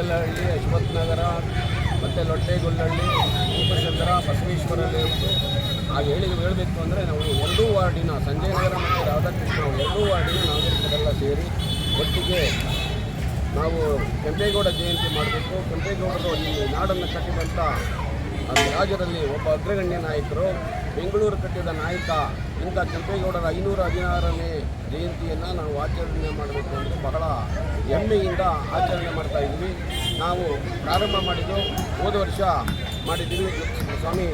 ಗೆದ್ದಲಹಳ್ಳಿ ಯಶವಂತ ನಗರ ಮತ್ತು ಲೊಟ್ಟೆಗೊಲ್ಲಹಳ್ಳಿ ಬಸವೇಶ್ವರ ಲೇಔಟು ಹಾಗೆ ಹೇಳಿ ಹೇಳಬೇಕು ಅಂದರೆ ನಾವು ಎರಡೂ ವಾರ್ಡಿನ ಸಂಜಯ್ ನಗರ ಮತ್ತು ರಾಧಾಕೃಷ್ಣ ಎರಡೂ ವಾರ್ಡಿನ ನಾಗರಿಕರೆಲ್ಲ ಸೇರಿ ಒಟ್ಟಿಗೆ ನಾವು ಕೆಂಪೇಗೌಡ ಜಯಂತಿ ಮಾಡಬೇಕು. ಕೆಂಪೇಗೌಡರು ಈ ನಾಡನ್ನು ಕಟ್ಟಿದಂಥ ರಾಜ್ಯದಲ್ಲಿ ಒಬ್ಬ ಅಗ್ರಗಣ್ಯ ನಾಯಕರು, ಬೆಂಗಳೂರು ಕಟ್ಟಿದ ನಾಯಕ, ಇಂಥ ಕೆಂಪೇಗೌಡರ ಐನೂರ ಹದಿನಾರನೇ ಜಯಂತಿಯನ್ನು ನಾವು ಆಚರಣೆ ಮಾಡಬೇಕು ಅಂದರೆ ಬಹಳ ಹೆಮ್ಮೆಯಿಂದ ಆಚರಣೆ ಮಾಡ್ತಾ ಇದ್ದೀವಿ. ನಾವು ಪ್ರಾರಂಭ ಮಾಡಿದ್ದು ಹೋದ ವರ್ಷ ಮಾಡಿದ್ದೀವಿ. ಸ್ವಾಮಿ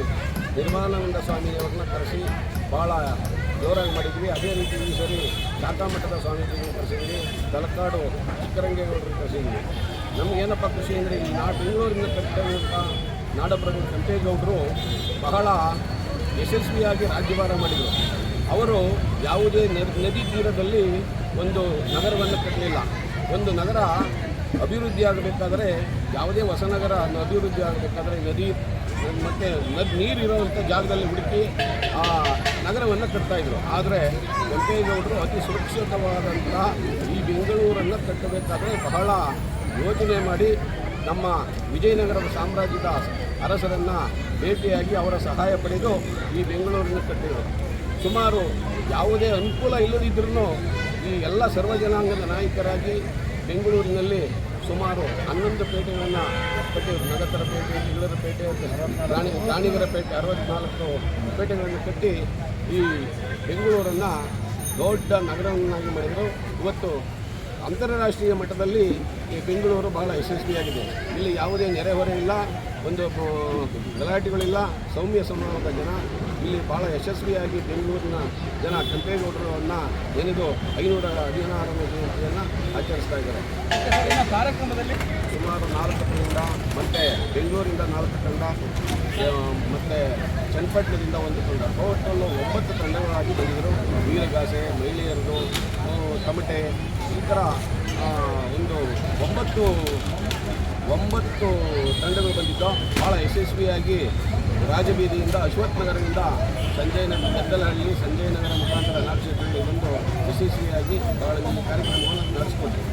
ನಿರ್ಮಾನಂದ ಸ್ವಾಮಿಯವ್ರನ್ನ ಕರೆಸಿ ಭಾಳ ಜೋರಾಗಿ ಮಾಡಿದ್ವಿ ಅದೇ ರೀತಿ ಈ ಸರಿ ಕಾಕಾಮಠದ ಸ್ವಾಮೀಜಿಗಳು ಕರೆಸಿದ್ವಿ ತಲಕಾಡು ಚಿಕ್ಕರಂಗೇಗೌಡರು ಕರೆಸಿದ್ವಿ ನಮಗೇನಪ್ಪ ಖುಷಿ ಅಂದರೆ ಈ ನಾಡು ಬೆಂಗಳೂರಿನ ಕಟ್ಟಿದಂಥ ನಾಡಪ್ರಭು ಕೆಂಪೇಗೌಡರು ಬಹಳ ಯಶಸ್ವಿಯಾಗಿ ರಾಜ್ಯಭಾರ ಮಾಡಿದರು. ಅವರು ಯಾವುದೇ ನದಿ ತೀರದಲ್ಲಿ ಒಂದು ನಗರವನ್ನು ಕಟ್ಟಲಿಲ್ಲ. ಒಂದು ನಗರ ಅಭಿವೃದ್ಧಿ ಆಗಬೇಕಾದ್ರೆ ಯಾವುದೇ ಹೊಸ ನಗರ ಅಭಿವೃದ್ಧಿ ಆಗಬೇಕಾದ್ರೆ ನದಿ, ಮತ್ತು ನದಿ ನೀರು ಇರುವಂಥ ಜಾಗದಲ್ಲಿ ಹುಡುಕಿ ಆ ನಗರವನ್ನು ಕಟ್ತಾಯಿದ್ರು ಆದರೆ ವೆಂಕಯ್ಯನವರು ಅತಿ ಸುರಕ್ಷಿತವಾದಂಥ ಈ ಬೆಂಗಳೂರನ್ನು ಕಟ್ಟಬೇಕಾದರೆ ಬಹಳ ಯೋಚನೆ ಮಾಡಿ ನಮ್ಮ ವಿಜಯನಗರದ ಸಾಮ್ರಾಜ್ಯದ ಅರಸರನ್ನು ಭೇಟಿಯಾಗಿ ಅವರ ಸಹಾಯ ಪಡೆದು ಈ ಬೆಂಗಳೂರನ್ನು ಕಟ್ಟಿದರು. ಸುಮಾರು ಯಾವುದೇ ಅನುಕೂಲ ಇಲ್ಲದಿದ್ದರೂ ಈ ಎಲ್ಲ ಸರ್ವ ಜನಾಂಗದ ನಾಯಕರಾಗಿ ಬೆಂಗಳೂರಿನಲ್ಲಿ ಸುಮಾರು ಹನ್ನೊಂದು ಪೇಟೆಗಳನ್ನು ಕಟ್ಟಿದರು ನಗತರ ಪೇಟೆ ಇಳರ ಪೇಟೆ, ರಾಣಿ, ರಾಣಿಗರ ಪೇಟೆ, ಅರವತ್ನಾಲ್ಕು ಪೇಟೆಗಳನ್ನು ಕಟ್ಟಿ ಈ ಬೆಂಗಳೂರನ್ನು ದೊಡ್ಡ ನಗರವನ್ನಾಗಿ ಮಾಡಿದರು. ಇವತ್ತು ಅಂತಾರಾಷ್ಟ್ರೀಯ ಮಟ್ಟದಲ್ಲಿ ಈ ಬೆಂಗಳೂರು ಬಹಳ ಯಶಸ್ವಿಯಾಗಿದೆ. ಇಲ್ಲಿ ಯಾವುದೇ ನೆರೆಹೊರೆ ಇಲ್ಲ. ಒಂದು ಗಲಾಟೆಗಳಿಲ್ಲ, ಸೌಮ್ಯ ಸ್ವಭಾವದ ಜನ. ಇಲ್ಲಿ ಭಾಳ ಯಶಸ್ವಿಯಾಗಿ ಬೆಂಗಳೂರಿನ ಜನ ಕೆಂಪೇಗೌಡರನ್ನು ಏನಿದು ಐನೂರ ಹದಿನಾರನೇ ಜಯಂತಿಯನ್ನು ಆಚರಿಸ್ತಾ ಇದ್ದಾರೆ. ಕಾರ್ಯಕ್ರಮದಲ್ಲಿ ಸುಮಾರು ನಾಲ್ಕು ತಂಡ ಮತ್ತು ಬೆಂಗಳೂರಿಂದ ನಾಲ್ಕು ತಂಡ ಮತ್ತು ಚನ್ನಪಟ್ಟಣದಿಂದ ಒಂದು ತಂಡ. ಟೋಟಲ್ಲು ಒಂಬತ್ತು ತಂಡಗಳಾಗಿ ಬಂದಿದ್ದರು. ವೀರಗಾಸೆ, ಮಹಿಳೆಯರದು ತಮಟೆ ಈ ಥರ ಒಂಬತ್ತು ಒಂಬತ್ತು ತಂಡಗಳು ಬಂದಿದ್ದು ಭಾಳ ಯಶಸ್ವಿಯಾಗಿ ರಾಜಬೀದಿಯಿಂದ ಅಶ್ವತ್ಥ ನಗರದಿಂದ ಸಂಜಯ್ ನಗರ ಸಂಜಯನಗರ ಸಂಜಯ್ ನಗರ ಮುಖಾಂತರ ನಾಲ್ಕು ಬಂದು ಯಶಸ್ವಿಯಾಗಿ ಭಾಳ ಕಾರ್ಯಕ್ರಮವನ್ನು ನಡೆಸ್ಕೊಟ್ಟಿದೆ